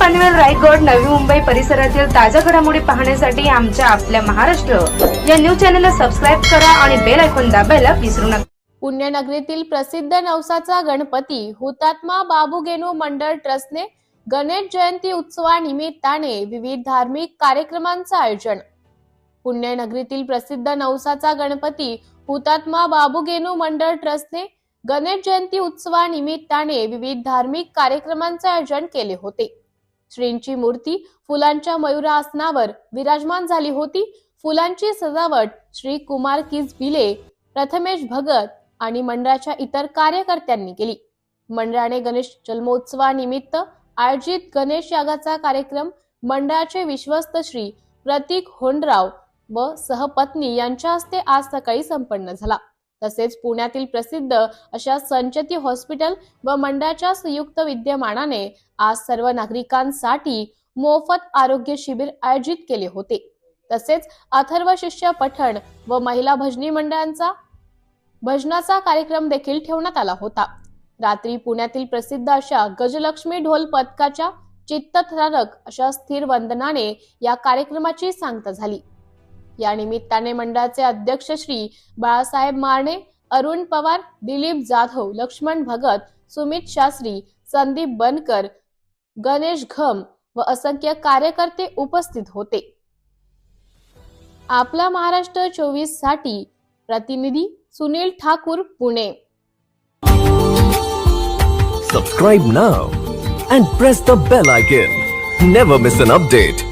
रायगड नवी मुंबई परिसरातील ताज्या घडामोडी पाहण्यासाठी आमच्या आपल्या महाराष्ट्र. या न्यूज चॅनलला सबस्क्राईब करा आणि बेल ऐकून दाबायला विसरू नका. पुण्यनगरीतील प्रसिद्ध नवसाचा गणपती हुतात्मा बाबू गेनू मंडळ ट्रस्टने गणेश जयंती उत्सवानिमित्ताने विविध धार्मिक कार्यक्रमांचं आयोजन. पुण्यनगरीतील प्रसिद्ध नवसाचा गणपती हुतात्मा बाबू गेनू मंडळ ट्रस्टने गणेश जयंती उत्सवानिमित्ताने विविध धार्मिक कार्यक्रमांचे आयोजन केले होते. श्रींची मूर्ती फुलांच्या मयुरासनावर विराजमान झाली होती. फुलांची सजावट श्री कुमार किस भिले प्रथमेश भगत आणि मंडळाच्या इतर कार्यकर्त्यांनी केली. मंडळाने गणेश जन्मोत्सवानिमित्त आयोजित गणेश यागाचा कार्यक्रम मंडळाचे विश्वस्त श्री प्रतीक होंडराव व सहपत्नी यांच्या हस्ते आज सकाळी संपन्न झाला. तसेच पुण्यातील प्रसिद्ध अशा संचती हॉस्पिटल व मंडळाच्या संयुक्त विद्यमानाने आज सर्व नागरिकांसाठी मोफत आरोग्य शिबिर आयोजित केले होते. तसेच अथर्व शिष्य पठण व महिला भजनी मंडळांचा भजनाचा कार्यक्रम देखील ठेवण्यात आला होता. रात्री पुण्यातील प्रसिद्ध अशा गजलक्ष्मी ढोल पथकाच्या चित्तथरारक अशा स्थिर वंदनाने या कार्यक्रमाची सांगता झाली. या निमित्ताने मंडळाचे अध्यक्ष श्री बाळासाहेब मारणे अरुण पवार दिलीप जाधव लक्ष्मण भगत सुमित शास्त्री संदीप बनकर गणेश घम व असंख्य कार्यकर्ते उपस्थित होते. आपला महाराष्ट्र चोवीससाठी प्रतिनिधी Sunil Thakur Pune. Subscribe now and press the bell icon never miss an update